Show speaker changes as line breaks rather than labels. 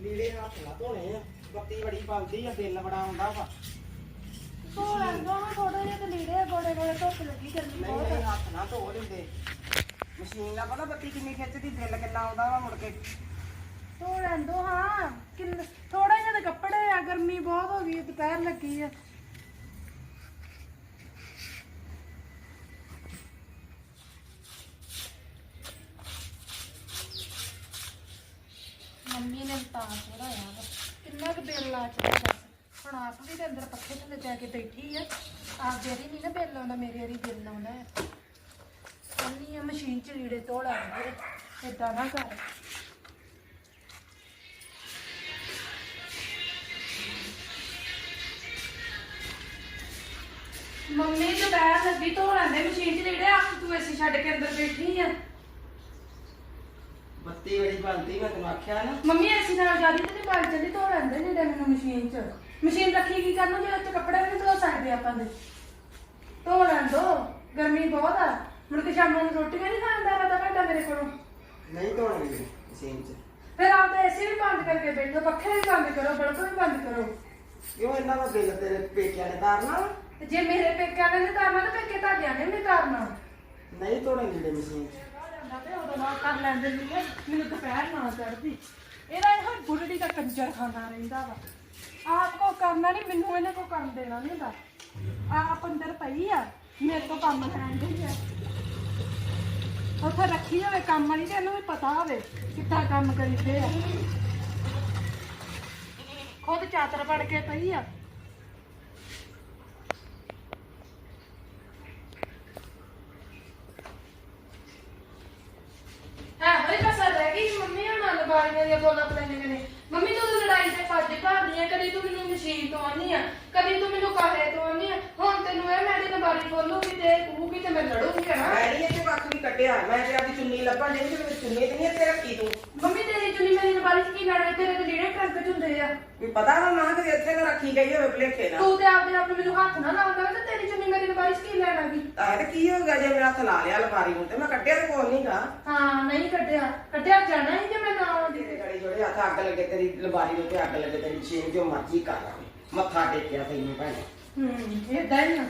ਲੀੜੇ ਹੱਥ ਨਾਲ ਧੋਣੇ ਆ ਬੱਤੀ ਬੜੀ ਬਲਦੀ ਆ ਦਿਲ ਬੜਾ ਆਉਂਦਾ ਵਾ।
ਧੋਣ ਦੋ ਥੋੜੇ ਜਿਹੇ ਤੇ ਲੀੜੇ ਗੋੜੇ ਗੋੜੇ ਧੁੱਪ ਲੱਗੀ ਜਲਦੀ
ਨਹੀਂ ਹੱਥ ਨਾਲ ਧੋ ਲੈਂਦੇ। ਮਸ਼ੀਨ ਨਾਲ ਪਤਾ ਬੱਤੀ ਕਿੰਨੀ ਖਿੱਚਦੀ ਦਿਲ ਕਿੰਨਾ ਆਉਂਦਾ ਵਾ ਮੁੜ ਕੇ।
ਧੋਣ ਦੋ ਹਾਂ ਥੋੜਾ ਜਿਹਾ ਕੱਪੜੇ ਆ ਗਰਮੀ ਬਹੁਤ ਹੋ ਗਈ ਦੁਪਹਿਰ ਲੱਗੀ ਆ। ਮੰਮੀ ਨੇ ਵਾ। ਕਿੰਨਾ ਕੁ ਬਿੱਲ ਆ ਚੁੱਕਾ ਹੁਣ ਆਪ ਵੀ ਤੇ ਅੰਦਰ ਪੱਖੇ ਥੱਲੇ ਜਾ ਕੇ ਬੈਠੀ ਆ। ਆਪ ਜਿਹੜੀ ਨਹੀਂ ਨਾ ਬਿੱਲ ਆਉਂਦਾ, ਮੇਰੇ ਵਾਰੀ ਬਿੱਲ ਆਉਂਦਾ ਹੈ ਅੰਨੀ ਆ ਮਸ਼ੀਨ ਚ ਲੀੜੇ ਧੋ ਲੈਂਦੇ ਏਦਾਂ ਨਾ ਕਰ। ਮੰਮੀ ਦੁਪਹਿਰ ਲੱਗੀ ਧੋ ਲੈਂਦੇ ਮਸ਼ੀਨ 'ਚ ਲੀੜੇ, ਆਪ ਤੂੰ ਐਸੀ ਛੱਡ ਕੇ ਅੰਦਰ ਬੈਠੀ ਆ।
ਬੱਤੀ ਬੜੀ ਬਲਦੀ ਮੈਂ ਤੈਨੂੰ ਆਖਿਆ ਨਾ।
ਮੰਮੀ ਐਸੀ ਨਾਲ ਜਾਂਦੀ ਤੇ ਬਾਲ ਚੱਲੀ ਧੋ ਲੈਂਦੇ ਜਿਹੜੇ ਮੈਨੂੰ ਮਸ਼ੀਨ 'ਚ। ਮਸ਼ੀਨ ਰੱਖੀ ਕੀ ਕਰਨ ਜੇ ਉੱਤੇ ਕੱਪੜੇ ਵੀ ਨਹੀਂ ਧੋ ਸਕਦੇ ਆਪਾਂ ਦੇ। ਧੋ ਲੈਣ ਦੋ ਗਰਮੀ ਬਹੁਤ ਆ। ਮੁੜ ਕੇ ਸ਼ਾਮ ਨੂੰ ਰੋਟੀਆਂ ਨਹੀਂ ਖਾਂਦਾ ਰਦਾ ਘੰਟਾ ਮੇਰੇ ਕੋਲੋਂ।
ਨਹੀਂ ਧੋਣਗੇ ਮਸ਼ੀਨ 'ਚ।
ਫਿਰ ਆਪ ਤਾਂ ਐਸੀ ਵੀ ਬੰਦ ਕਰਕੇ ਬੈਠੋ ਪੱਖੇ ਵੀ ਬੰਦ ਕਰੋ ਬਲਬ ਵੀ ਬੰਦ ਕਰੋ।
ਕਿਉਂ ਇਹਨਾਂ ਦਾ ਬਿੱਲ ਤੇਰੇ ਪੇਕਿਆਂ ਨੇ ਤਾਰਨਾ ਵਾ?
ਤੇ ਜੇ ਮੇਰੇ ਪੇਕਿਆਂ ਨੇ ਨਹੀਂ ਕਰਨਾ ਤਾਂ ਪੇਕੇ ਤੁਹਾਡਿਆਂ ਨੇ ਨਹੀਂ ਕਰਨਾ
ਨਹੀਂ ਧੋਣੇ ਜਿਹੜੇ ਮਸ਼ੀਨ 'ਚ।
ਜਾਂਦਾ ਤੇ ਉਦੋਂ ਨਾਲ ਕਰ ਲੈਂਦੇ ਸੀ ਮੈਨੂੰ ਦੁਪਹਿਰ ਨਾ ਚੜਦੀ ਇਹਦਾ ਇਹੋ ਬੁੱਢੜੀ ਦਾ ਕੰਜਰ ਖਾਣਾ ਰਹਿੰਦਾ ਵਾ। ਆਪ ਕੋ ਕਰਨਾ ਨਹੀਂ, ਮੈਨੂੰ ਇਹਨੇ ਕੋ ਕੰਮ ਦੇਣਾ ਨਹੀਂ ਹੁੰਦਾ। ਆਪ ਅੰਦਰ ਪਈ ਆ, ਮੇਰੇ ਤੋਂ ਕੰਮ ਲੈਣ ਦੀ ਆ। ਉੱਥੇ ਰੱਖੀ ਹੋਵੇ ਕੰਮ ਵਾਲੀ ਤੇ ਇਹਨੂੰ ਵੀ ਪਤਾ ਹੋਵੇ ਕਿੱਦਾਂ ਕੰਮ ਕਰੀਦੇ ਆ। ਖੁਦ ਚਾਤਰ ਬਣ ਕੇ ਪਈ ਆ ਹਾਂ ਬਈ ਕਸਰ ਰਹਿ ਗਈ ਮੰਮੀ ਹੁਣ ਨਾਲ ਬਾਰੀਆਂ ਦੀਆਂ ਬੋਲਾਂ ਪਲਾਈਆਂ ਨੇ ਮੰਮੀ ਤੂੰ ਤਾਂ ਲੜਾਈ ਤੇ ਭੱਜ ਭਾਲਦੀ ਆ ਕਦੀ ਤੂੰ ਮੈਨੂੰ ਮਸ਼ੀਨ ਤੋਂ ਆਨੀ ਆ ਕਦੀ ਤੂੰ ਮੈਨੂੰ ਕਾਹੇ ਤੋਂ ਆਨੀ ਆ। ਹੁਣ ਤੈਨੂੰ ਇਹ ਮੈਂ ਜਦੋਂ ਬਾਰੀ ਖੋਲੂਗੀ ਤੇ ਕਹੂਗੀ ਤੇ ਮੈਂ ਲੜੂਗੀ ਹਨਾ।
ਮੈਂ ਨਹੀਂ ਇੱਥੇ ਕੱਖ ਵੀ ਕੱਢਿਆ ਮੈਂ ਤੇ ਆਪਦੀ ਚੁੰਨੀ ਲੱਭਣ ਦੇ ਤੇ ਚੁੰਨੀ ਤੇ ਨਹੀਂ ਇੱਥੇ ਰੱਖੀ ਤੂੰ।
ਮੰਮੀ ਤੇਰੀ ਚੁੰਨੀ ਮੇਰੀ ਬਾਰੀ ਚ ਕੀ ਲੜਾਈ ਤੇਰੇ ਤੇ ਜਿਹੜੇ ਟਰੰਕ ਚ ਹੁੰਦੇ ਆ।
ਵੀ ਪਤਾ ਨਾ ਨਾ ਕਿ ਇੱਥੇ ਨਾ ਰੱਖੀ ਗਈ ਹੋਵੇ ਭਲੇਖੇ ਨਾਲ।
ਤੂੰ ਤੇ ਆਪਦੇ ਆਪ ਨੂੰ ਮੈਨੂੰ ਹੱਥ ਨਾ ਲਾਉਂਦਾ ਤੇ ਤੇਰੀ ਚੁੰਨੀ ਮੇਰੀ ਬਾਰੀ ਚ ਕੀ ਲੈਣਾ ਵੀ
ਤਾਂ ਤੇ ਕੀ ਹੋ ਗਿਆ ਜੇ ਮੇਰਾ ਹੱਥ ਲਾ ਲਿਆ ਅਲਮਾਰੀ ਨੂੰ ਤੇ ਮੈਂ ਕੱਢਿਆ ਤੇ ਕੋਲ ਨਹੀਂ ਗਾ।
ਹਾਂ ਨਹੀਂ ਕੱਢਿਆ। ਕੱਢਿਆ ਜਾਣਾ ਹੀ ਨਾ
ਤੇਰੇ ਹੱਥ ਅੱਗ ਲੱਗੇ, ਤੇਰੀ ਅਲਮਾਰੀ ਨੂੰ ਅੱਗ ਲੱਗੇ, ਤੇਰੀ ਛੇਨ ਜੋ ਮਰਜ਼ੀ ਕਰ ਲਾ। ਮੱਥਾ ਟੇਕਿਆ ਤੈਨੂੰ ਭੈਣੇ।
ਹੂੰ, ਏਦਾਂ ਹੀ ਆ।